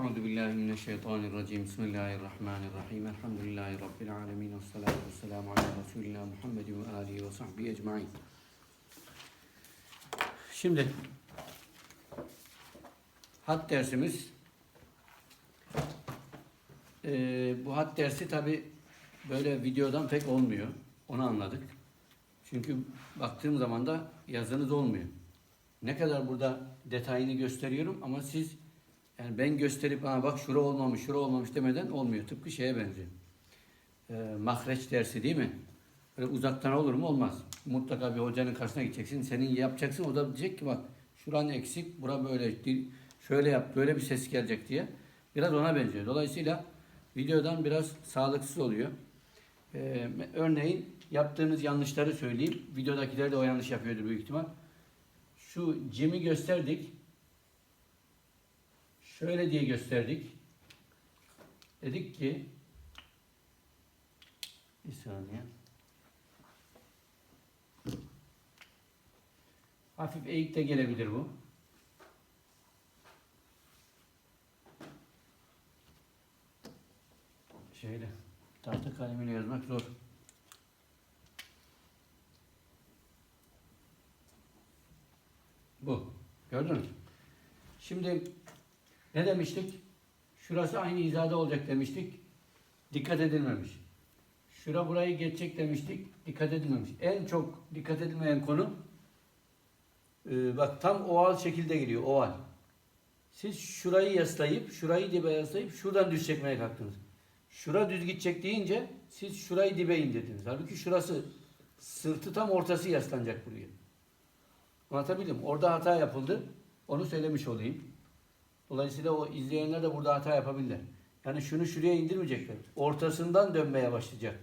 Euzu billahi mineşşeytanirracim. Bismillahirrahmanirrahim. Elhamdülillahi rabbil alamin. Vessalatu vesselamu ala Resulina Muhammedin ve alihi ve sahbihi ecmaîn. Şimdi hat dersimiz ee, bu hat dersi tabi böyle videodan pek olmuyor. Onu anladık. Çünkü baktığım zaman da yazınız olmuyor. Ne kadar burada detayını gösteriyorum ama siz yani ben gösterip ha bak şura olmamış, şura olmamış demeden olmuyor. Tıpkı şeye benziyor. Ee, mahreç dersi değil mi? Böyle uzaktan olur mu? Olmaz. Mutlaka bir hocanın karşısına gideceksin. Senin yapacaksın. O da diyecek ki bak şuran eksik, bura böyle. Şöyle yap, böyle bir ses gelecek diye. Biraz ona benziyor. Dolayısıyla videodan biraz sağlıksız oluyor. Ee, örneğin yaptığınız yanlışları söyleyeyim. Videodakiler de o yanlış yapıyordur büyük ihtimal. Şu cimi gösterdik. Şöyle diye gösterdik. Dedik ki bir saniye. Hafif eğik de gelebilir bu. Şeyle tahta kalemiyle yazmak zor. Bu. Gördünüz? Şimdi ne demiştik? Şurası aynı hizada olacak demiştik. Dikkat edilmemiş. Şura burayı geçecek demiştik. Dikkat edilmemiş. En çok dikkat edilmeyen konu e, bak tam oval şekilde geliyor. Oval. Siz şurayı yaslayıp, şurayı dibe yaslayıp şuradan düz çekmeye kalktınız. Şura düz gidecek deyince siz şurayı dibe indirdiniz. Halbuki şurası sırtı tam ortası yaslanacak buraya. Anlatabildim. Orada hata yapıldı. Onu söylemiş olayım. Dolayısıyla o izleyenler de burada hata yapabilirler. Yani şunu şuraya indirmeyecekler. Ortasından dönmeye başlayacak.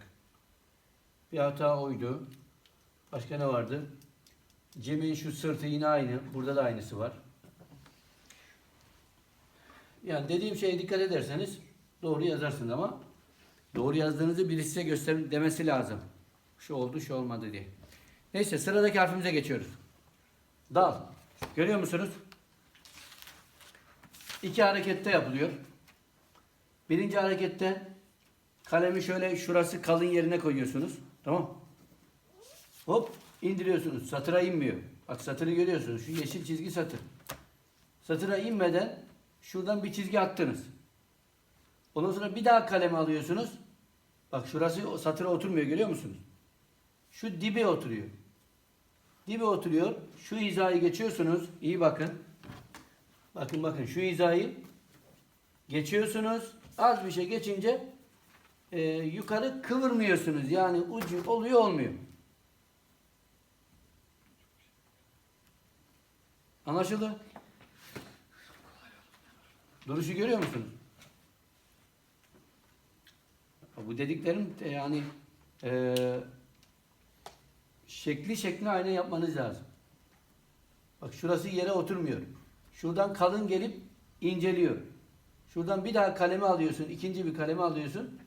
Bir hata oydu. Başka ne vardı? Cem'in şu sırtı yine aynı. Burada da aynısı var. Yani dediğim şeye dikkat ederseniz doğru yazarsınız ama doğru yazdığınızı birisi size göster demesi lazım. Şu oldu, şu olmadı diye. Neyse sıradaki harfimize geçiyoruz. Dal. Görüyor musunuz? İki harekette yapılıyor. Birinci harekette kalemi şöyle şurası kalın yerine koyuyorsunuz. Tamam. Hop indiriyorsunuz. Satıra inmiyor. Bak satırı görüyorsunuz. Şu yeşil çizgi satır. Satıra inmeden şuradan bir çizgi attınız. Ondan sonra bir daha kalemi alıyorsunuz. Bak şurası satıra oturmuyor görüyor musunuz? Şu dibe oturuyor. Dibe oturuyor. Şu hizayı geçiyorsunuz. İyi bakın. Bakın bakın şu hizayı geçiyorsunuz. Az bir şey geçince e, yukarı kıvırmıyorsunuz. Yani ucu oluyor olmuyor. Anlaşıldı? Duruşu görüyor musunuz? Bu dediklerim e, yani e, şekli şekli aynı yapmanız lazım. Bak şurası yere oturmuyor. Şuradan kalın gelip inceliyor. Şuradan bir daha kalemi alıyorsun, ikinci bir kalemi alıyorsun.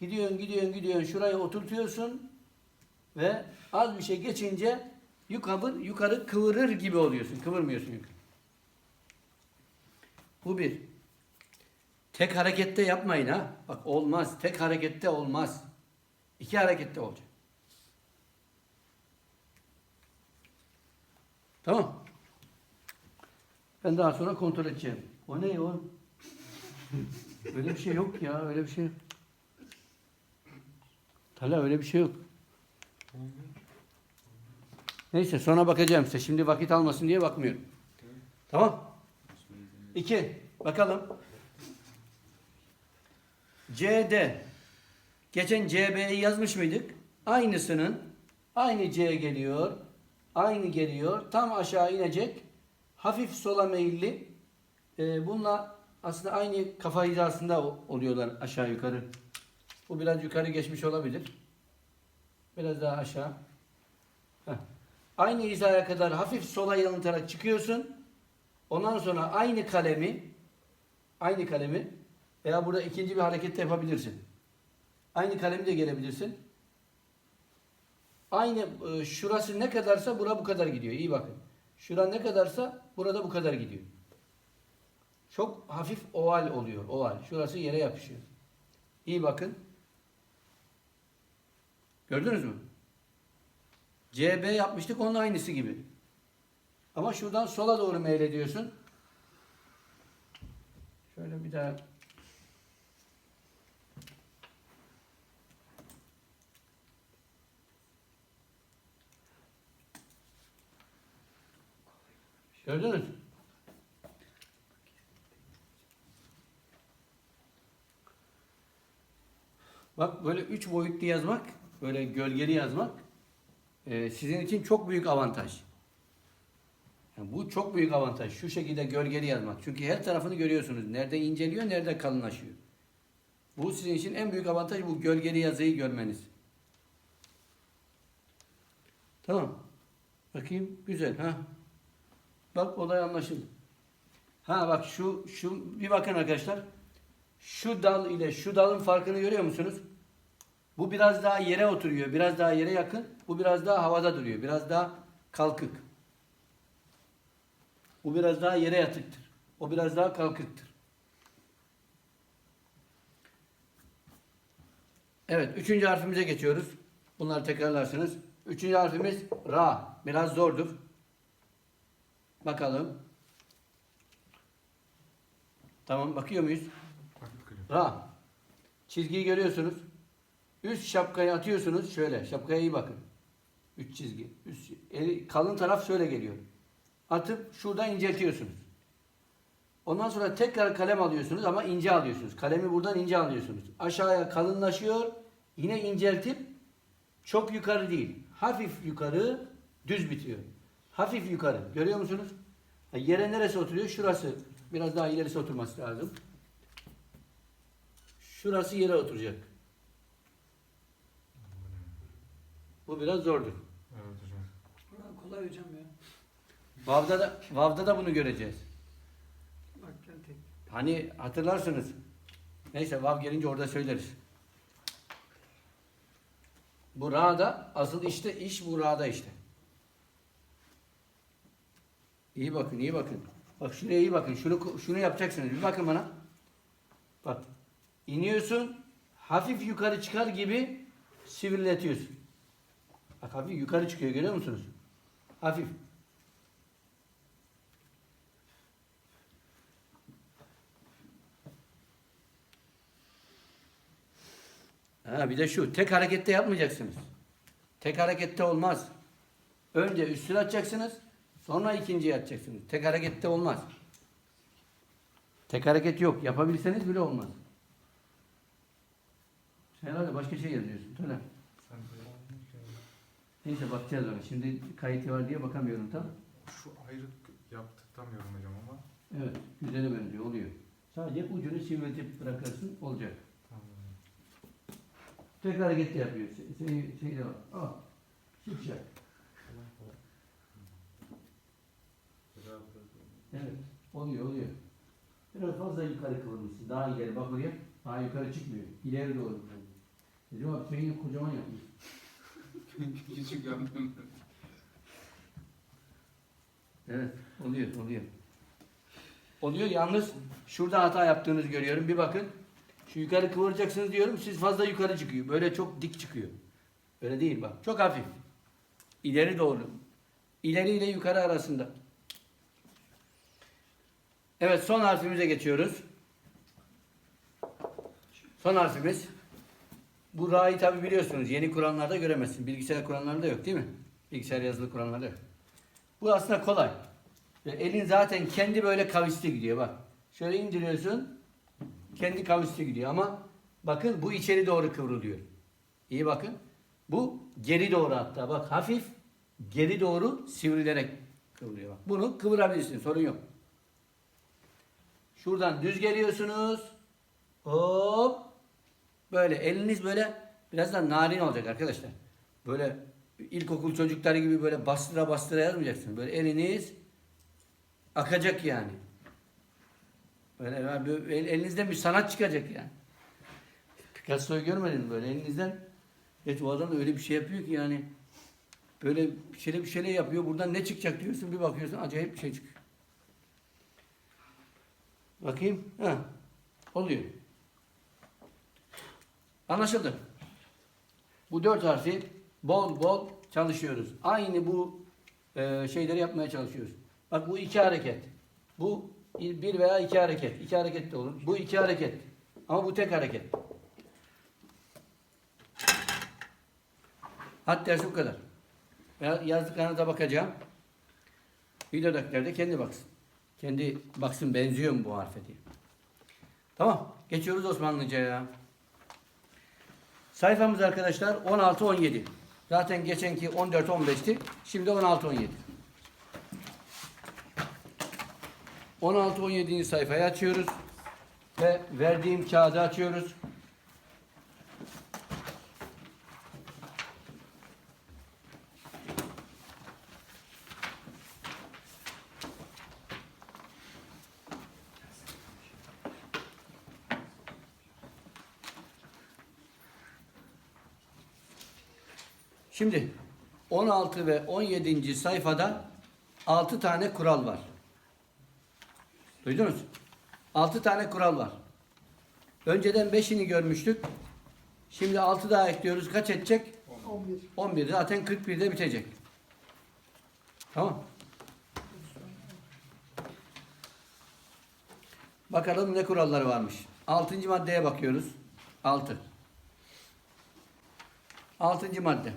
Gidiyorsun, gidiyorsun, gidiyorsun. Şurayı oturtuyorsun ve az bir şey geçince yukarı, yukarı kıvırır gibi oluyorsun. Kıvırmıyorsun yukarı. Bu bir. Tek harekette yapmayın ha. Bak olmaz. Tek harekette olmaz. İki harekette olacak. Tamam. Ben daha sonra kontrol edeceğim. O ne o? öyle bir şey yok ya. Öyle bir şey yok. Tala öyle bir şey yok. Neyse sonra bakacağım size. Şimdi vakit almasın diye bakmıyorum. Tamam. İki. Bakalım. CD. Geçen CB'yi yazmış mıydık? Aynısının aynı C geliyor. Aynı geliyor. Tam aşağı inecek. Hafif sola meyilli. Ee, bununla aslında aynı kafa hizasında oluyorlar aşağı yukarı. Bu biraz yukarı geçmiş olabilir. Biraz daha aşağı. Heh. Aynı hizaya kadar hafif sola yanıltarak çıkıyorsun. Ondan sonra aynı kalemi aynı kalemi veya burada ikinci bir hareket de yapabilirsin. Aynı kalemi de gelebilirsin. Aynı e, şurası ne kadarsa bura bu kadar gidiyor. İyi bakın. Şura ne kadarsa burada bu kadar gidiyor. Çok hafif oval oluyor. Oval. Şurası yere yapışıyor. İyi bakın. Gördünüz mü? CB yapmıştık onun aynısı gibi. Ama şuradan sola doğru meylediyorsun. Şöyle bir daha Gördünüz? Bak böyle üç boyutlu yazmak, böyle gölgeli yazmak e, sizin için çok büyük avantaj. Yani bu çok büyük avantaj. Şu şekilde gölgeli yazmak. Çünkü her tarafını görüyorsunuz. Nerede inceliyor, nerede kalınlaşıyor. Bu sizin için en büyük avantaj bu gölgeli yazıyı görmeniz. Tamam. Bakayım. Güzel. Ha. Bak olay anlaşıldı. Ha bak şu şu bir bakın arkadaşlar. Şu dal ile şu dalın farkını görüyor musunuz? Bu biraz daha yere oturuyor. Biraz daha yere yakın. Bu biraz daha havada duruyor. Biraz daha kalkık. Bu biraz daha yere yatıktır. O biraz daha kalkıktır. Evet, üçüncü harfimize geçiyoruz. Bunları tekrarlarsınız. Üçüncü harfimiz Ra. Biraz zordur. Bakalım. Tamam, bakıyor muyuz? Ra. Çizgiyi görüyorsunuz. Üst şapkayı atıyorsunuz. Şöyle, şapkaya iyi bakın. Üç çizgi. Üst, eli, kalın taraf şöyle geliyor. Atıp şurada inceltiyorsunuz. Ondan sonra tekrar kalem alıyorsunuz ama ince alıyorsunuz. Kalemi buradan ince alıyorsunuz. Aşağıya kalınlaşıyor. Yine inceltip çok yukarı değil. Hafif yukarı düz bitiyor. Hafif yukarı. Görüyor musunuz? Ha, Yere neresi oturuyor? Şurası. Biraz daha ilerisi oturması lazım. Şurası yere oturacak. Bu biraz zordur. Evet hocam. Ulan kolay hocam ya. Vav'da da, Vav'da da bunu göreceğiz. Bak gel tek. Hani hatırlarsınız. Neyse Vav gelince orada söyleriz. Bu Ra'da asıl işte iş bu Ra'da işte. İyi bakın, iyi bakın. Bak şuraya iyi bakın. Şunu şunu yapacaksınız. Bir bakın bana. Bak. İniyorsun. Hafif yukarı çıkar gibi sivriletiyorsun. Bak hafif yukarı çıkıyor görüyor musunuz? Hafif. Ha, bir de şu, tek harekette yapmayacaksınız. Tek harekette olmaz. Önce üstüne atacaksınız, sonra ikinciye atacaksınız. Tek harekette olmaz. Tek hareket yok. Yapabilseniz bile olmaz. Sen herhalde başka şey yazıyorsun. De Neyse bakacağız ona. Şimdi kayıt var diye bakamıyorum tamam şu ayrık yaptırtamıyorum hocam ama. Evet. Güzele benziyor. Oluyor. Sadece ucunu sivriltip bırakırsın. Olacak. Tamam. Tek harekette yapıyor. Şey, şey, de var. Ah. Şipşak. Evet. Oluyor oluyor. Biraz fazla yukarı kıvırmışsın. Daha ileri bak oraya. Daha yukarı çıkmıyor. İleri doğru. Dedim abi şeyini kocaman yapmış. Küçük yaptım. Evet. Oluyor oluyor. Oluyor yalnız şurada hata yaptığınızı görüyorum. Bir bakın. Şu yukarı kıvıracaksınız diyorum. Siz fazla yukarı çıkıyor. Böyle çok dik çıkıyor. Öyle değil bak. Çok hafif. İleri doğru. İleri ile yukarı arasında. Evet son harfimize geçiyoruz. Son harfimiz. Bu ra'yı tabi biliyorsunuz. Yeni Kur'anlarda göremezsin. Bilgisayar Kur'anlarında yok değil mi? Bilgisayar yazılı Kur'anlarda yok. Bu aslında kolay. Elin zaten kendi böyle kavisli gidiyor bak. Şöyle indiriyorsun. Kendi kavisli gidiyor ama bakın bu içeri doğru kıvrılıyor. İyi bakın. Bu geri doğru hatta bak hafif geri doğru sivrilerek kıvrılıyor bak. Bunu kıvırabilirsin sorun yok. Şuradan düz geliyorsunuz. Hop. Böyle eliniz böyle biraz da narin olacak arkadaşlar. Böyle ilkokul çocukları gibi böyle bastıra bastıra yazmayacaksın. Böyle eliniz akacak yani. Böyle elinizden bir sanat çıkacak yani. Picasso'yu görmedin mi böyle elinizden? Evet o adam da öyle bir şey yapıyor ki yani. Böyle bir şeyle bir şeyle yapıyor. Buradan ne çıkacak diyorsun bir bakıyorsun acayip bir şey çıkıyor. Bakayım. Ha. Oluyor. Anlaşıldı. Bu dört harfi bol bol çalışıyoruz. Aynı bu e, şeyleri yapmaya çalışıyoruz. Bak bu iki hareket. Bu bir veya iki hareket. İki hareket de olur. Bu iki hareket. Ama bu tek hareket. Hat dersi kadar. Ya- Yazdıklarına da bakacağım. Videodakiler de kendi baksın. Kendi baksın benziyor mu bu harfe diye. Tamam. Geçiyoruz Osmanlıca'ya. Sayfamız arkadaşlar 16-17. Zaten geçenki 14-15'ti. Şimdi 16-17. 16-17. sayfayı açıyoruz. Ve verdiğim kağıdı açıyoruz. Şimdi 16 ve 17. sayfada 6 tane kural var. Duydunuz? 6 tane kural var. Önceden 5'ini görmüştük. Şimdi 6 daha ekliyoruz. Kaç edecek? 11. 11. Zaten 41'de bitecek. Tamam. Bakalım ne kuralları varmış. 6. maddeye bakıyoruz. 6. 6. madde.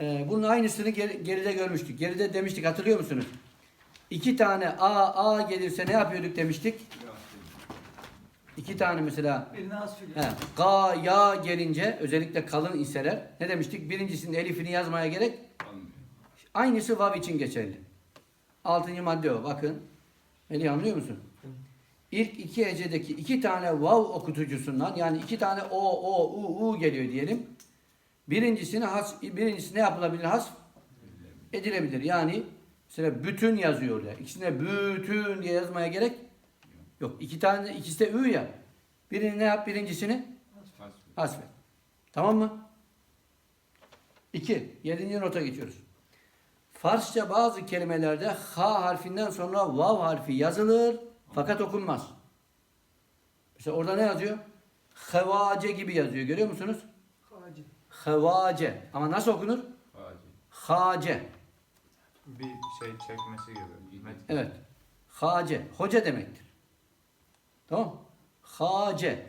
Ee, bunun aynısını geri- geride görmüştük. Geride demiştik hatırlıyor musunuz? İki tane A, A gelirse ne yapıyorduk demiştik? İki tane mesela. He, ga, ya gelince özellikle kalın iseler ne demiştik? Birincisinin elifini yazmaya gerek aynısı vav için geçerli. Altıncı madde o. Bakın. Melih anlıyor musun? İlk iki hecedeki iki tane vav okutucusundan yani iki tane o, o, u, u geliyor diyelim. Birincisini has, birincisi ne yapılabilir? Has edilebilir. Yani mesela bütün yazıyor ya. İkisine bütün diye yazmaya gerek yok. İki tane ikisi de ü ya. Birini ne yap birincisini? Hasbet. Tamam mı? 2. Yedinci nota geçiyoruz. Farsça bazı kelimelerde ha harfinden sonra vav harfi yazılır fakat okunmaz. Mesela orada ne yazıyor? Hevace gibi yazıyor. Görüyor musunuz? Hacı. Hevace. Ama nasıl okunur? Hace. Bir şey çekmesi gibi. Met- Evet. Hace. Hoca demektir. Tamam. Hace.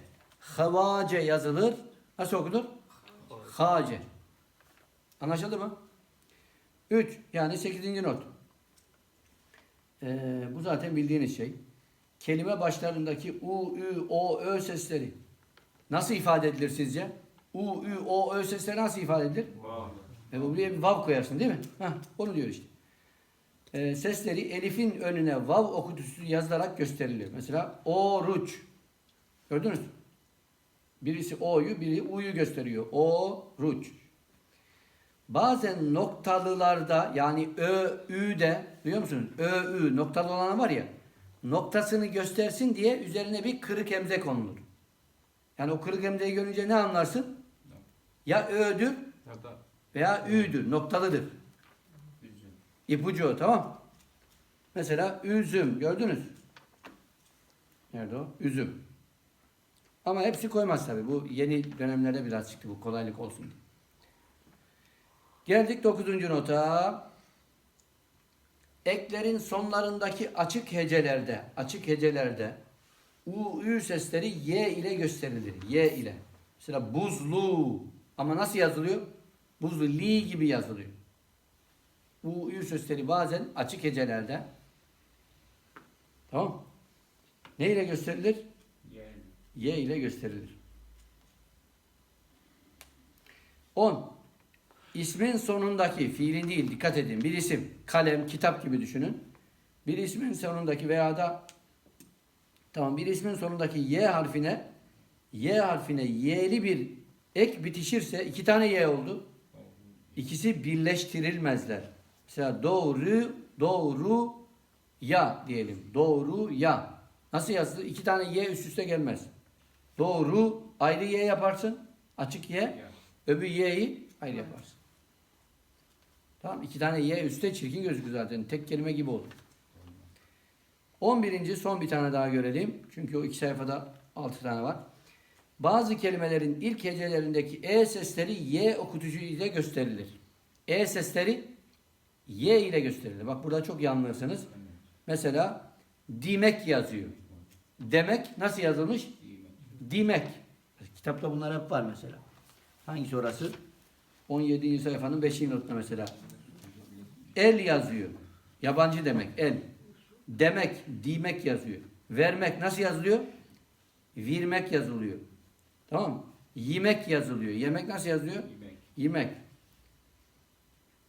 Hevace yazılır. Nasıl okunur? Hace. Anlaşıldı mı? 3 yani 8. not. Ee, bu zaten bildiğiniz şey. Kelime başlarındaki u, ü, o, ö sesleri nasıl ifade edilir sizce? U, ü, o, ö sesleri nasıl ifade edilir? Vav. E buraya bir vav koyarsın değil mi? Heh, onu diyor işte. E, sesleri elifin önüne vav okutusu yazılarak gösterilir. Mesela oruç. Gördünüz mü? Birisi o'yu, biri u'yu gösteriyor. Oruç. Bazen noktalılarda yani ö, ü de duyuyor musunuz? Ö, ü noktalı olan var ya noktasını göstersin diye üzerine bir kırık emze konulur. Yani o kırık emzeyi görünce ne anlarsın? Ya ö'dür veya ü'dür, noktalıdır. Üzüm. İpucu tamam. Mesela üzüm gördünüz. Nerede o? Üzüm. Ama hepsi koymaz tabi. Bu yeni dönemlerde biraz çıktı bu kolaylık olsun diye. Geldik dokuzuncu nota. Eklerin sonlarındaki açık hecelerde, açık hecelerde u, ü sesleri y ile gösterilir. Y ile. Mesela buzlu. Ama nasıl yazılıyor? Buzlu, li gibi yazılıyor. Bu ü sesleri bazen açık hecelerde tamam ne ile gösterilir? Yani. Y ile gösterilir. 10. İsmin sonundaki fiilin değil dikkat edin bir isim kalem kitap gibi düşünün. Bir ismin sonundaki veya da tamam bir ismin sonundaki Y harfine Y harfine Y'li bir ek bitişirse iki tane Y oldu. İkisi birleştirilmezler. Mesela doğru, doğru, ya diyelim. Doğru, ya. Nasıl yazılır? İki tane y üst üste gelmez. Doğru, ayrı y yaparsın. Açık y. Öbür y'yi ayrı yaparsın. Tamam iki tane y üstte çirkin gözüküyor zaten. Tek kelime gibi olur. 11. son bir tane daha görelim. Çünkü o iki sayfada 6 tane var. Bazı kelimelerin ilk hecelerindeki e sesleri y okutucu ile gösterilir. E sesleri y ile gösterilir. Bak burada çok yanılırsınız. Mesela dimek yazıyor. Demek nasıl yazılmış? Dimek. Kitapta bunlar hep var mesela. Hangisi orası? 17. sayfanın 5. notunda mesela. El yazıyor. Yabancı demek. El. Demek, dimek yazıyor. Vermek nasıl yazılıyor? Virmek yazılıyor. Tamam mı? Yemek yazılıyor. Yemek nasıl yazılıyor? Yemek. Yemek.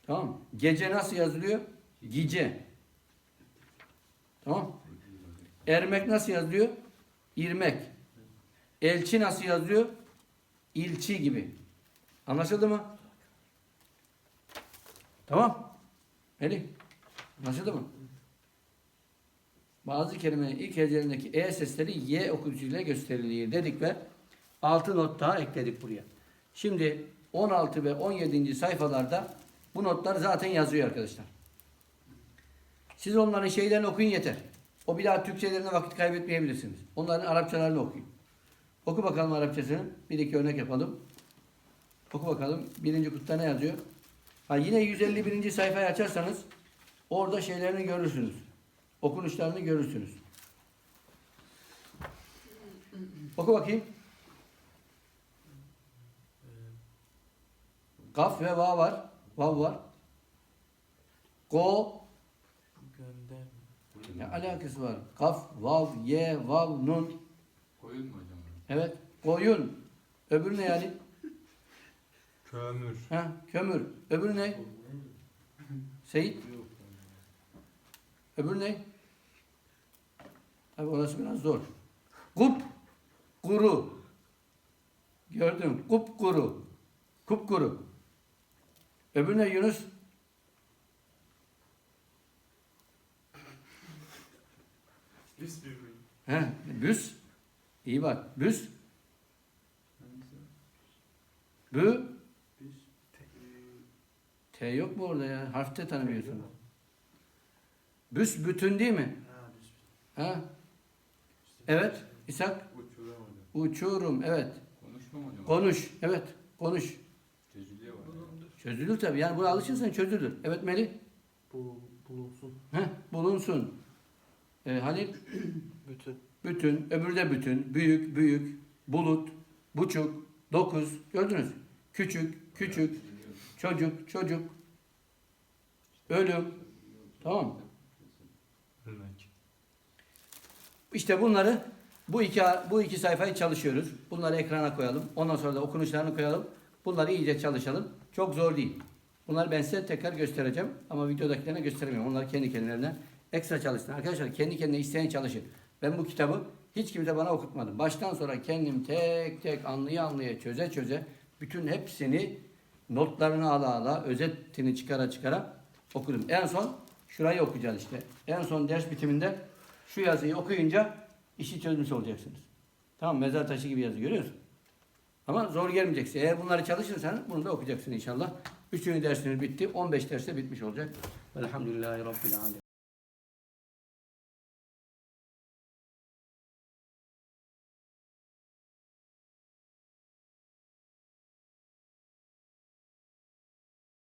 Tamam mı? Gece nasıl yazılıyor? Gice. Tamam? Ermek nasıl yazılıyor? İrmek. Elçi nasıl yazılıyor? İlçi gibi. Anlaşıldı mı? Tamam. Melih. Anlaşıldı mı? Bazı kelimenin ilk hecelerindeki e sesleri y okuyucuyla gösterilir dedik ve 6 not daha ekledik buraya. Şimdi 16 ve 17. sayfalarda bu notlar zaten yazıyor arkadaşlar. Siz onların şeylerini okuyun yeter. O bir daha Türkçelerine vakit kaybetmeyebilirsiniz. Onların Arapçalarını okuyun. Oku bakalım Arapçasını. Bir iki örnek yapalım. Oku bakalım. Birinci kutuda ne yazıyor? Ha yine 151. sayfayı açarsanız orada şeylerini görürsünüz. Okunuşlarını görürsünüz. Oku bakayım. Kaf ve va var. Vav var. Go Gönder. ne alakası var? Kaf, vav, ye, vav, nun. Koyun mu hocam? Evet. Koyun. Öbürü ne yani? Kömür. Ha, kömür. Öbürü ne? Seyit. Öbürü ne? Tabi orası biraz zor. Kup kuru. Gördüm. Kup kuru. Kup kuru. Öbürü ne Yunus? Biz bir He, büs. İyi bak. Büs. Bü. T yok mu orada ya? Harfte tanımıyorsun. Büs bütün değil mi? Ha? Evet. İshak. Uçurum. Evet. Konuşma mı hocam? Konuş. Evet. Konuş. Çözülür tabii. Yani buna alışırsan çözülür. Evet Melih. Bu bulunsun. Heh, bulunsun. Ee, Halil. Bütün. Bütün. Öbürü de bütün. Büyük. Büyük. Bulut. Buçuk. Dokuz. Gördünüz. Küçük. Küçük. Çocuk. Çocuk. Ölüm. Tamam mı? İşte bunları bu iki bu iki sayfayı çalışıyoruz. Bunları ekrana koyalım. Ondan sonra da okunuşlarını koyalım. Bunları iyice çalışalım. Çok zor değil. Bunları ben size tekrar göstereceğim. Ama videodakilerine gösteremiyorum. Onları kendi kendilerine ekstra çalışsın. Arkadaşlar kendi kendine isteyen çalışın. Ben bu kitabı hiç kimse bana okutmadı. Baştan sonra kendim tek tek anlaya anlaya çöze çöze bütün hepsini notlarını ala ala özetini çıkara çıkara okudum. En son şurayı okuyacağız işte. En son ders bitiminde şu yazıyı okuyunca işi çözmüş olacaksınız. Tamam mezar taşı gibi yazı görüyorsun. Ama zor gelmeyeceksin. Eğer bunları çalışırsan bunu da okuyacaksın inşallah. Üçüncü dersiniz bitti. 15 derste bitmiş olacak. Velhamdülillahi Rabbil Alemin.